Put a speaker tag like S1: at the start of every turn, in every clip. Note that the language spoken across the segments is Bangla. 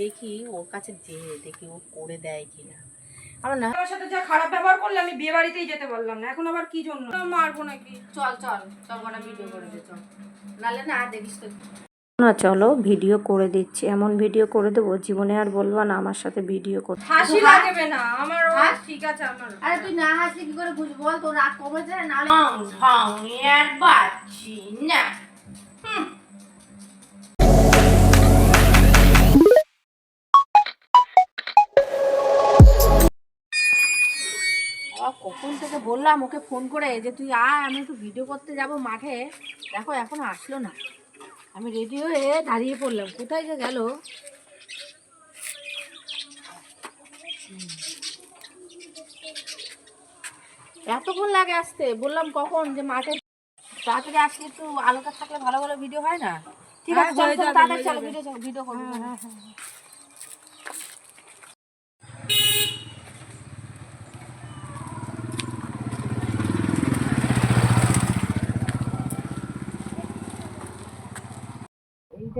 S1: দেখি ওর কাছে যে দেখি ও করে দেয় কিনা। আমার না
S2: আমার সাথে যা খারাপ ব্যবহার করলে আমি বিয়ে বাড়িতেই যেতে পারলাম না। এখন আবার কি জন্য? মারবো নাকি?
S1: চল চল চল কটা ভিডিও করে দে চল। নালে না দেখিস তো
S3: না চলো ভিডিও করে দিচ্ছি। এমন ভিডিও করে দেবো জীবনে আর বলব না আমার সাথে ভিডিও করতে
S2: হাসি লাগবে না। আমার ও ঠিক আছে আমার
S1: আরে তুই না হাসলে কি করে বুঝব? বল তোর রাগ কমেছে নালে ঢং আর বাচ্চি না বাবা, কখন থেকে বললাম ওকে ফোন করে যে তুই আয় আমি একটু ভিডিও করতে যাব মাঠে। দেখো এখন আসলো না। আমি রেডি হয়ে দাঁড়িয়ে পড়লাম। কোথায় যে গেল? এতক্ষণ লাগে আসতে। বললাম কখন যে মাঠে। তাড়াতাড়ি আসলে একটু আলোটা থাকলে ভালো ভালো ভিডিও হয় না? ঠিক আছে চলো চলো তাড়াতাড়ি চলো ভিডিও ভিডিও করব।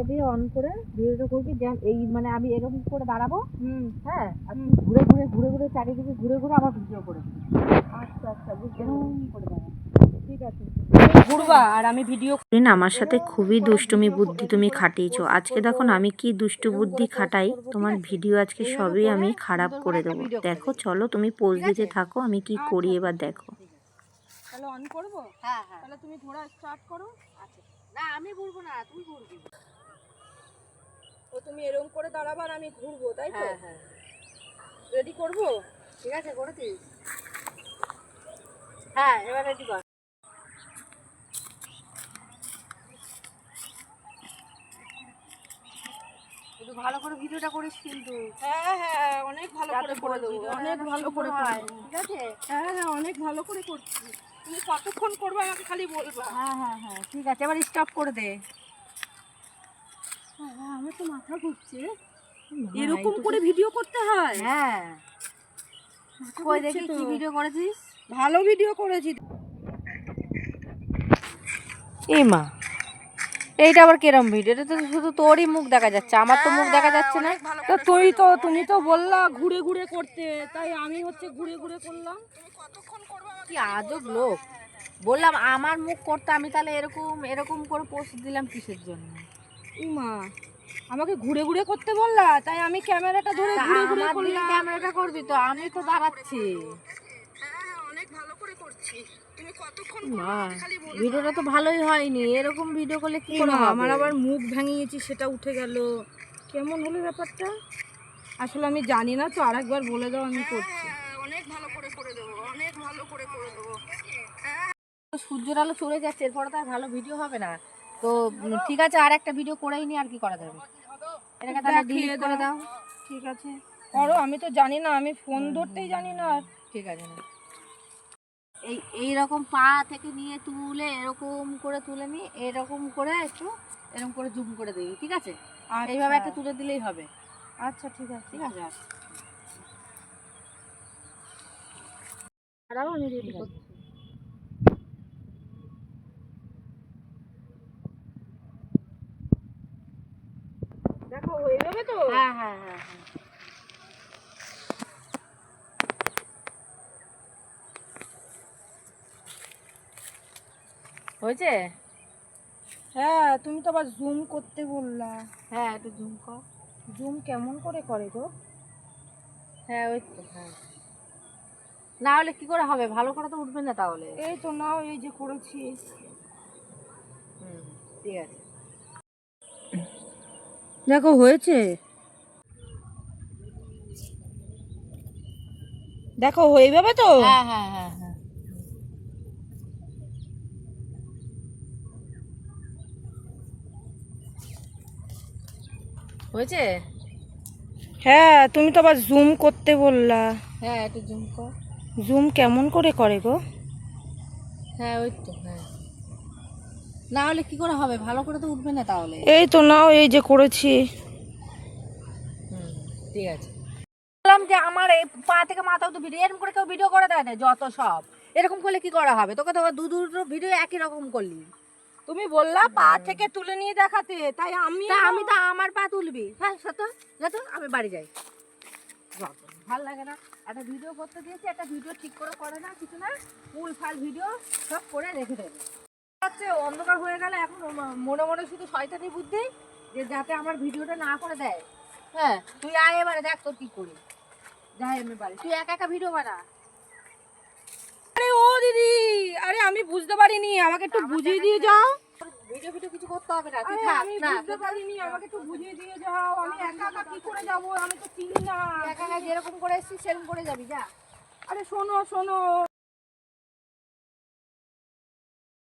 S1: দিয়ে অন করে ভিডিওটা করবি এই মানে আমি এরকম করে দাঁড়াবো।
S2: হুম।
S1: হ্যাঁ? আর তুই ঘুরে ঘুরে ঘুরে ঘুরে চারিদিকে ঘুরে ঘুরে আবার ভিডিও করে
S2: আচ্ছা আচ্ছা বুঝতে
S1: করে দাঁড়া
S2: ঠিক আছে। ঘুরবা আর আমি ভিডিও
S3: আমার সাথে খুবই দুষ্টুমি বুদ্ধি তুমি খাটিয়েছো। আজকে দেখো না আমি কি দুষ্টু বুদ্ধি খাটাই? তোমার ভিডিও আজকে সবই আমি খারাপ করে দেবো। দেখো চলো তুমি পোজ দিতে থাকো আমি কি করি এবার দেখো।
S2: তাহলে অন করব?
S1: হ্যাঁ হ্যাঁ।
S2: তাহলে তুমি ঘোরা স্টার্ট করো।
S1: আচ্ছা। না আমি ঘুরবো না তুই ঘুরবি।
S2: তো তুমি এরকম করে দাঁড়াবা আর আমি ঘুরবো তাই তো?
S1: হ্যাঁ হ্যাঁ।
S2: রেডি করব?
S1: ঠিক আছে করেছিস হ্যাঁ এবার রেডি কর। একটু ভালো করে ভিডিওটা করিস কিন্তু।
S2: হ্যাঁ হ্যাঁ অনেক ভালো করে করে দেবো। অনেক ভালো করে করে
S1: হয়। ঠিক আছে?
S2: হ্যাঁ হ্যাঁ অনেক ভালো করে করছি। তুমি কতক্ষণ করবে আমাকে খালি বলবা।
S1: হ্যাঁ হ্যাঁ হ্যাঁ ঠিক আছে। এবার স্টপ করে দে।
S2: হ্যাঁ আমার তো মাথা ঘুরছে। এরকম করে ভিডিও করতে হয়?
S1: হ্যাঁ। কই দেখি কি ভিডিও করেছিস?
S2: ভালো ভিডিও করেছি।
S1: এই মা এইটা আবার কিরম ভিডিও এটা তো শুধু তোরই মুখ দেখা যাচ্ছে আমার তো মুখ দেখা যাচ্ছে না।
S2: তো তুই তো তুমি তো বললা ঘুরে ঘুরে করতে তাই আমি হচ্ছে ঘুরে ঘুরে করলাম।
S1: কি আজব লোক। বললাম আমার মুখ করতে আমি তাহলে এরকম এরকম করে পোস্ট দিলাম কিসের জন্য?
S2: মা আমাকে ঘুরে ঘুরে করতে বললা তাই আমি ক্যামেরাটা ধরে ঘুরে ঘুরে করলাম।
S1: ক্যামেরাটা করবি তো আমি তো দাঁড়াচ্ছি
S2: অনেক ভালো করে করছি। তুমি কতক্ষণ
S1: মা ভিডিওটা তো ভালোই হয়নি এরকম ভিডিও করলে কি?
S2: আমার আবার মুখ ভেঙিয়েছি সেটা উঠে গেল। কেমন হলো ব্যাপারটা? আসলে আমি জানি না তো আরেকবার বলে দাও আমি করছি। অনেক ভালো করে করে দেবো অনেক ভালো করে করে দেবো।
S1: সূর্যের আলো চলে যাচ্ছে এরপরে তো আর ভালো ভিডিও হবে না। তো ঠিক আছে আর একটা ভিডিও করেই নি আর কি করা যাবে? এটাকে তাহলে ডিলিট করে দাও।
S2: ঠিক আছে। করো আমি তো জানি না আমি ফোন ধরতেই জানি না আর।
S1: ঠিক আছে এই এই রকম পা থেকে নিয়ে তুলে এরকম করে তুলে নি এরকম করে একটু এরকম করে জুম করে দিবি ঠিক আছে? আর এইভাবে একটা তুলে দিলেই হবে।
S2: আচ্ছা ঠিক আছে।
S1: ঠিক আছে
S2: আমি রেডি করছি। দেখো হয়ে যাবে তো?
S1: হ্যাঁ হ্যাঁ হ্যাঁ হ্যাঁ। হয়েছে?
S2: হ্যাঁ তুমি তো আবার জুম করতে বললা।
S1: হ্যাঁ একটু জুম কর।
S2: জুম কেমন করে করে গো?
S1: হ্যাঁ ওই তো হ্যাঁ। না হলে কি করে হবে? ভালো করে তো উঠবে না তাহলে।
S2: এই তো নাও এই যে করেছি।
S1: হুম ঠিক আছে।
S2: দেখো হয়েছে। দেখো হয়ে যাবে তো?
S1: হ্যাঁ হ্যাঁ হ্যাঁ হ্যাঁ। হয়েছে?
S2: হ্যাঁ তুমি তো আবার জুম করতে বললা।
S1: হ্যাঁ একটু জুম কর।
S2: জুম কেমন করে করে গো?
S1: হ্যাঁ ওই তো হ্যাঁ। না হলে কি করে হবে? ভালো করে তো উঠবে না তাহলে।
S2: এই তো নাও এই যে করেছি।
S1: ঠিক আছে। বললাম যে আমার এই পা থেকে মাথাও তো ভিডিও এরকম করে কেউ ভিডিও করে দেয় না যত সব। এরকম করলে কি করা হবে? তোকে তো দু দুটো ভিডিও একই রকম করলি।
S2: তুমি বললা পা থেকে তুলে নিয়ে দেখাতে তাই আমি
S1: তা আমি তো আমার পা তুলবি। হ্যাঁ সত যত আমি বাড়ি যাই। ভালো লাগে না। একটা ভিডিও করতে দিয়েছি একটা ভিডিও ঠিক করে করে না কিছু না। ফুল ফাল ভিডিও সব করে রেখে দেবে। হচ্ছে অন্ধকার হয়ে গেল এখন মনে মনে শুধু শয়তানি বুদ্ধি যে যাতে আমার ভিডিওটা না করে দেয়। হ্যাঁ তুই আয় এবারে দেখ তোর কি করি। যাই আমি বাড়ি। তুই একা একা ভিডিও বানা।
S2: আরে ও দিদি আরে আমি বুঝতে পারিনি আমাকে একটু বুঝিয়ে দিয়ে যাও।
S1: ভিডিও ভিডিও কিছু করতে হবে না তুই থাক
S2: আমি বুঝতে পারিনি আমাকে একটু বুঝিয়ে দিয়ে যাও। আমি একা একা কি করে যাব? আমি তো চিনি না।
S1: একা একা যেরকম করে এসেছিস সেরকম করে যাবি যা।
S2: আরে শোনো শোনো।